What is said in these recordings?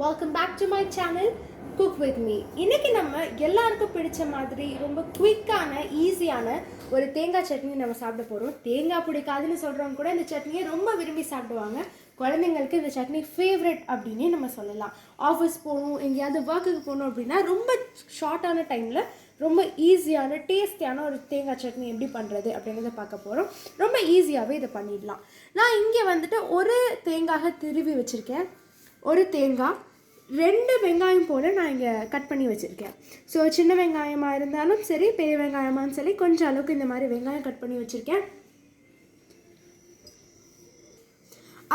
Welcome back to my channel cook with me இன்னைக்கு நம்ம எல்லாருக்கும் பிடிச்ச மாதிரி ரொம்ப குயிக்கான ஈஸியான ஒரு தேங்காய் சட்னி நம்ம சாப்பிட போகிறோம் தேங்காய் பிடிக்காதுன்னு சொல்கிறவங்க கூட இந்த சட்னியை ரொம்ப விரும்பி சாப்பிடுவாங்க. குழந்தைங்களுக்கு இந்த சட்னி ஃபேவரட் அப்படின்னே நம்ம சொல்லலாம். ஆஃபீஸ் போகணும் எங்கேயாவது ஒர்க்குக்கு போகணும் அப்படின்னா ரொம்ப ஷார்ட்டான டைமில் ரொம்ப ஈஸியான டேஸ்டியான ஒரு தேங்காய் சட்னி எப்படி பண்ணுறது அப்படிங்கிறத பார்க்க போகிறோம் ரொம்ப ஈஸியாகவே இதை பண்ணிடலாம். நான் இங்கே வந்துட்டு ஒரு தேங்காய் திருவி வச்சுருக்கேன். ஒரு தேங்காய். ரெண்டு வெங்காயம் போல் நான் இங்கே கட் பண்ணி வச்சுருக்கேன். ஸோ சின்ன வெங்காயமாக இருந்தாலும் சரி பெரிய வெங்காயமான்னு சொல்லி கொஞ்சம் அளவுக்கு இந்த மாதிரி வெங்காயம் கட் பண்ணி வச்சுருக்கேன்.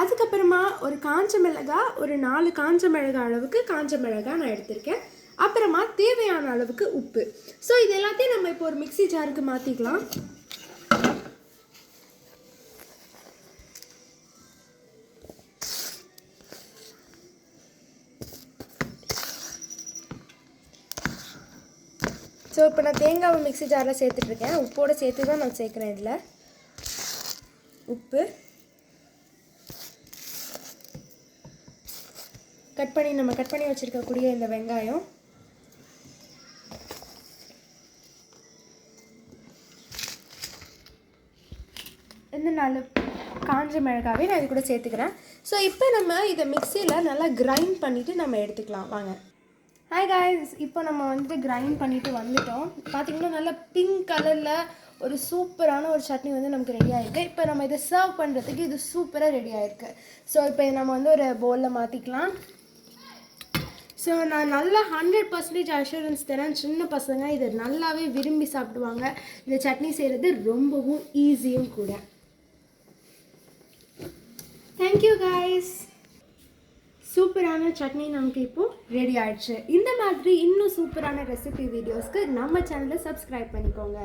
அதுக்கப்புறமா ஒரு காஞ்ச மிளகா ஒரு நாலு காஞ்ச மிளகா அளவுக்கு காஞ்ச மிளகா நான் எடுத்திருக்கேன். அப்புறமா தேவையான அளவுக்கு உப்பு. ஸோ இது எல்லாத்தையும் நம்ம இப்போ ஒரு மிக்ஸி ஜாருக்கு மாற்றிக்கலாம் ஸோ இப்போ நான் தேங்காவை மிக்சி ஜாரில் சேர்த்துட்ருக்கேன் உப்போடு சேர்த்து தான் நான் சேர்க்குறேன் இதில். உப்பு. கட் பண்ணி நம்ம கட் பண்ணி வச்சுருக்கக்கூடிய இந்த வெங்காயம். இந்த நாலு காஞ்ச மிளகாவே நான் இது கூட சேர்த்துக்கிறேன். ஸோ இப்போ நம்ம இதை மிக்சியில் நல்லா கிரைண்ட் பண்ணிவிட்டு நம்ம எடுத்துக்கலாம். வாங்க. ஹாய் காய்ஸ் இப்போ நம்ம வந்துட்டு கிரைண்ட் பண்ணிட்டு வந்துட்டோம். பார்த்தீங்கன்னா நல்லா பிங்க் கலரில் ஒரு சூப்பரான ஒரு சட்னி வந்து நமக்கு ரெடி ஆகிருக்கு இப்போ நம்ம இதை சர்வ் பண்ணுறதுக்கு இது சூப்பராக ரெடி ஆகிருக்கு ஸோ இப்போ நம்ம வந்து ஒரு பவுலில் மாற்றிக்கலாம் ஸோ நான் நல்லா ஹண்ட்ரட் பர்சன்டேஜ் அஷூரன்ஸ் தரேன். சின்ன பசங்க இதை நல்லாவே விரும்பி சாப்பிடுவாங்க. இந்த சட்னி செய்கிறது ரொம்பவும் ஈஸியும் கூட. தேங்க்யூ காய்ஸ் சூப்பரான சட்னி நமக்கு இப்போது ரெடி ஆயிடுச்சு. இந்த மாதிரி இன்னும் சூப்பரான ரெசிபி வீடியோஸ்க்கு நம்ம சேனலை சப்ஸ்கிரைப் பண்ணிக்கோங்க.